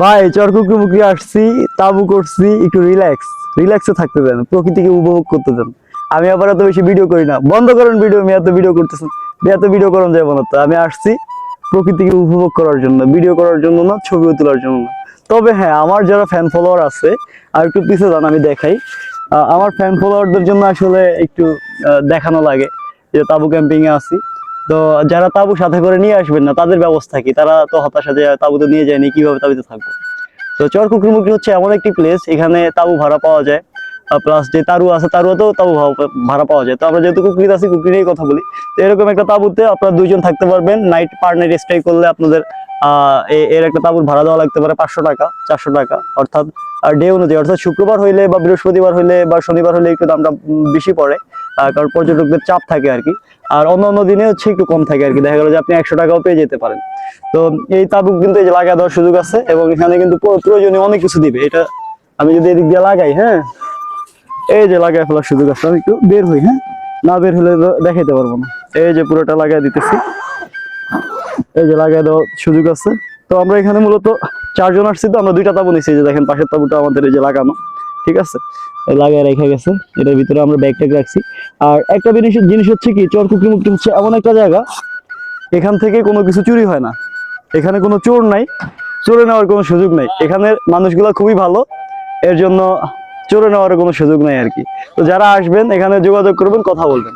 ভাই এই। মুকরি আসছি, তাবু করছি, একটু রিল্যাক্স রিল্যাক্সে থাকতে দেন, প্রকৃতিকে উপভোগ করতে দেন। আমি আবার এত বেশি ভিডিও করি না। বন্ধ করেন ভিডিও আমি এত ভিডিও করতেছেন এত ভিডিও করেন যাব না তো। আমি আসছি প্রকৃতিকে উপভোগ করার জন্য ভিডিও করার জন্য না ছবিও তোলার জন্য না। তবে হ্যাঁ আমার যারা ফ্যান ফলোয়ার আছে, আর একটু পিছিয়ে যান, আমি দেখাই। আমার ফ্যান ফলোয়ারদের জন্য আসলে একটু দেখানো লাগে যে তাবু ক্যাম্পিং এ আছি। তো যারা তাবু সাথে করে নিয়ে আসবেন না, তাদের ব্যবস্থা কি? তারা তো হতাশা যে তাবুতে নিয়ে যায়নি, কীভাবে তাবুতে থাকব? তো চরকুকুরমুখী হচ্ছে এমন একটি প্লেস এখানে তাবু ভাড়া পাওয়া যায়। প্লাস যে তারু আছে, তারুতেও তাবু ভাড়া- পাওয়া যায়। তো আমরা যেহেতু কুকুরিতে আছি কুকুরি নিয়ে কথা বলি। তো এরকম একটা তাবুতে আপনারা দুইজন থাকতে পারবেন। নাইট পার নাইট স্টে করলে আপনাদের এর একটা তাবুর ভাড়া দেওয়া লাগতে পারে পাঁচশো টাকা, চারশো টাকা। অর্থাৎ ডে অনুযায়ী, অর্থাৎ শুক্রবার হইলে বা বৃহস্পতিবার হইলে বা শনিবার হইলে একটু দামটা বেশি পড়ে। কারণ পর্যটকদের চাপ থাকে আর কি। আর অন্য অন্য দিনে হচ্ছে একটু কম থাকে আর কি। দেখা গেল যে আপনি একশো টাকাও পেয়ে যেতে পারেন। তো এই তাবুক কিন্তু এই যে লাগা দেওয়ার সুযোগ আছে এবং এখানে কিন্তু প্রয়োজনীয় অনেক কিছু দিবে। এটা আমি যদি এদিক দিয়ে লাগাই হ্যাঁ? এই যে লাগাই ফেলার সুযোগ আছে, আমি একটু বের হই হ্যাঁ? না বের হলে দেখাইতে পারব না। এই যে পুরোটা লাগাই দিতেছি। এই যে লাগাই দেওয়ার সুযোগ আছে। তো আমরা এখানে মূলত চারজন আসছি তো, আমরা দুইটা তাবু নিচ্ছি যে দেখেন পাশের তাবুটা আমাদের এই যে লাগানো। ঠিক আছে? লাগাই রেখে গেছে। এটার ভিতরে আমরা ব্যাগ রাখছি। আর একটা জিনিস জিনিস হচ্ছে কি চরকুকি মুক্তি হচ্ছে এমন একটা জায়গা, এখান থেকে কোনো কিছু চুরি হয় না। এখানে কোনো চোর নাই, চোরে নেওয়ার কোনো সুযোগ নাই। এখানের মানুষগুলো খুবই ভালো, এর জন্য চোরে নেওয়ার কোনো সুযোগ নাই আর কি। তো যারা আসবেন, এখানে যোগাযোগ করবেন, কথা বলবেন।